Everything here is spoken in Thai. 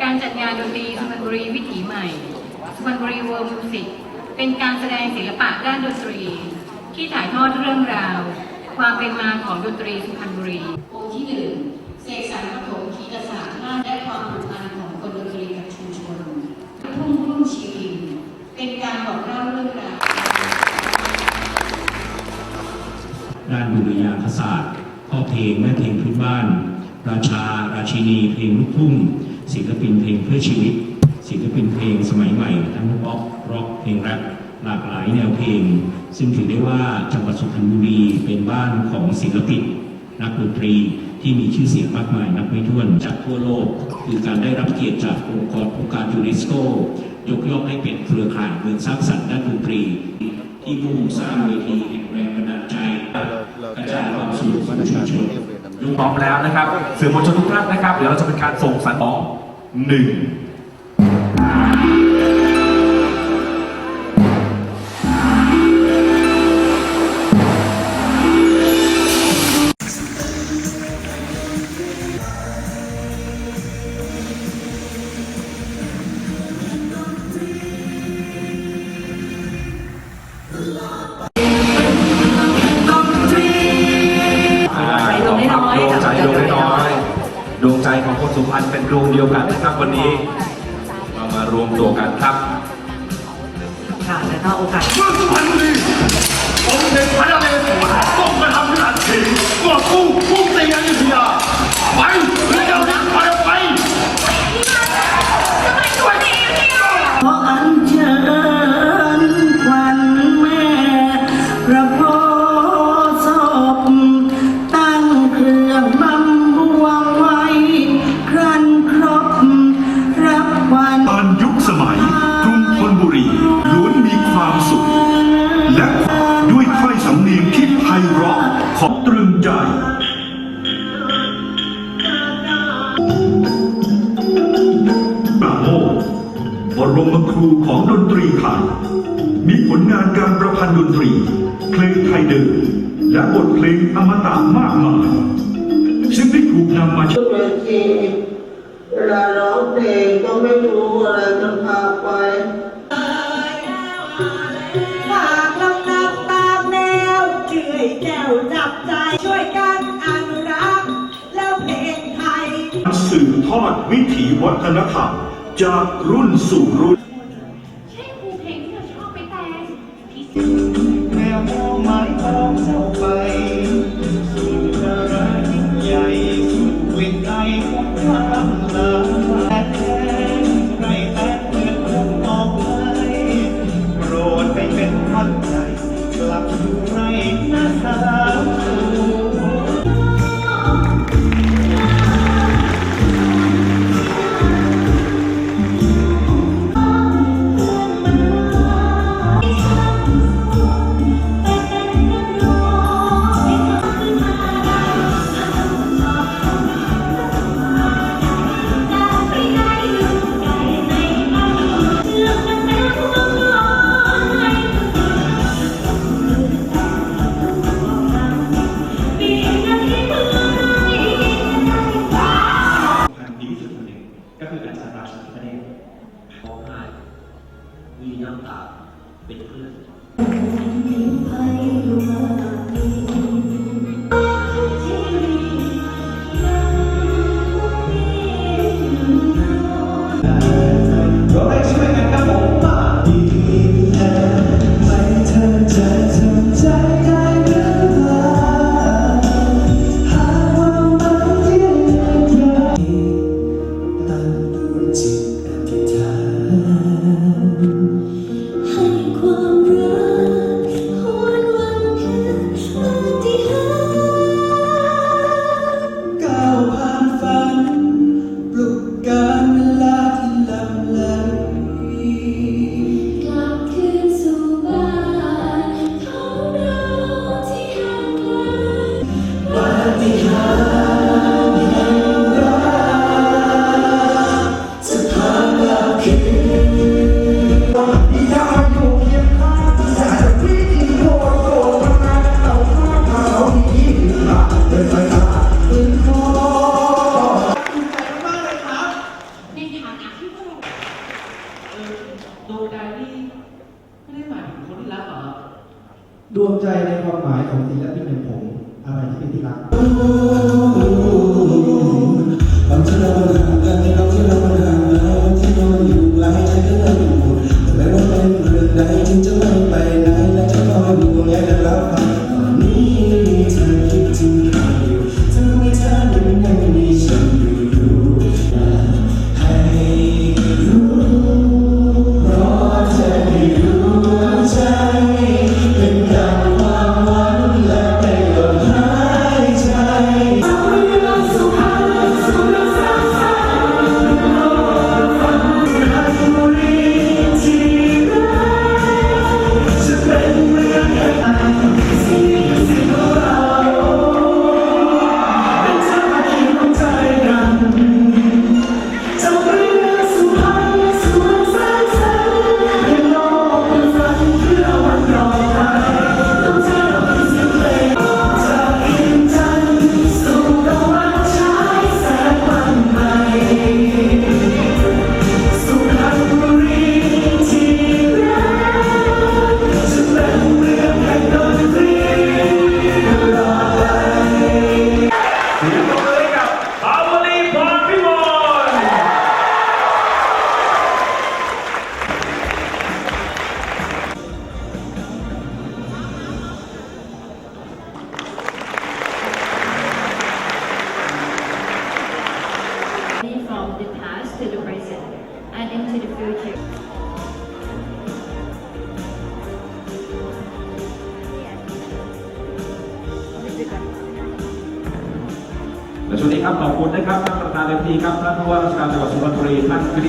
จัดงานดนตรีสุพรรณบุรีวิถีใหม่สุพรรณบุรีเวิร์มิวสิกเป็นการแสดงศิลปะด้านดนตรี ที่ถ่ายทอดเรื่องราว ความเป็นมาของดนตรีสุพรรณบุรีองค์ที่หนึ่งเสกสรรปฐมขีตศาสตร์และความผูกพันของคนดนตรีกับชุมชนทุ่งรุ่งชีวินเป็นการบอกเล่าเรื่องราวด้านดุริยางคศาสตร์พ่อเพลงแม่เพลงพื้นบ้าน ราชาราชินีเพลงลูกทุ่ง ศิลปินเพลงเพื่อชีวิต ศิลปินเพลงสมัยใหม่ ทั้งป๊อปร็อกเพลงแรปหลากหลายแนวเพลง ซึ่งถือได้ว่าจังหวัดสุพรรณบุรีเป็นบ้านของศิลปินนักดนตรีที่มีชื่อเสียงมากมายนับไม่ถ้วนจากทั่วโลก คือการได้รับเกียรติจากองค์กรองค์การยูเนสโกยกย่องให้เป็นเครือข่ายเมืองสร้างสรรค์ด้านดนตรี ที่มุ่งสร้างเวทีแห่งแรงบันดาลใจกระจายความสุขสู่ชุมชน พร้อมแล้วนะครับสื่อมวลชนทุกท่านนะครับ เดี๋ยวเราจะเป็นการส่งสัญญาณหนึ่ง ดวงใจของคนสุพรรณเป็นดวงเดียวกันนะครับวันนี้ เรามารวมตัวกันครับค่ะแล้วก็โอกาสเมื่อสุพรรณบุรีองค์เด็กพระนเรศวรต้องกระทำ รมครูของดนตรีไทยมีผลงานการประพันธ์ดนตรี เพลงไทยเดิมและบทเพลงอมตะมากมายซึ่งได้ถูกนำมาใช้เวทีเวลาร้องเพลงก็ไม่รู้อะไรจะพาไปฝากลำดับตามแนวช่วยแก้วจับใจช่วยกันอนุรักษ์แล้วเพลงไทย สืบทอดวิถีวัฒนธรรม จากรุ่นสู่รุ่นใช่ครูเพลงที่เราชอบไปแต่พิเศษแมวมองไม้ทองเจ้าไป หมายของศิลปินอย่างผมอะไรที่เป็นที่รัก สวัสดีครับขอบคุณนะครับท่านประธานเลทีครับท่านผู้ว่าราชการจังหวัดสุพรรณบุรีท่านวิริ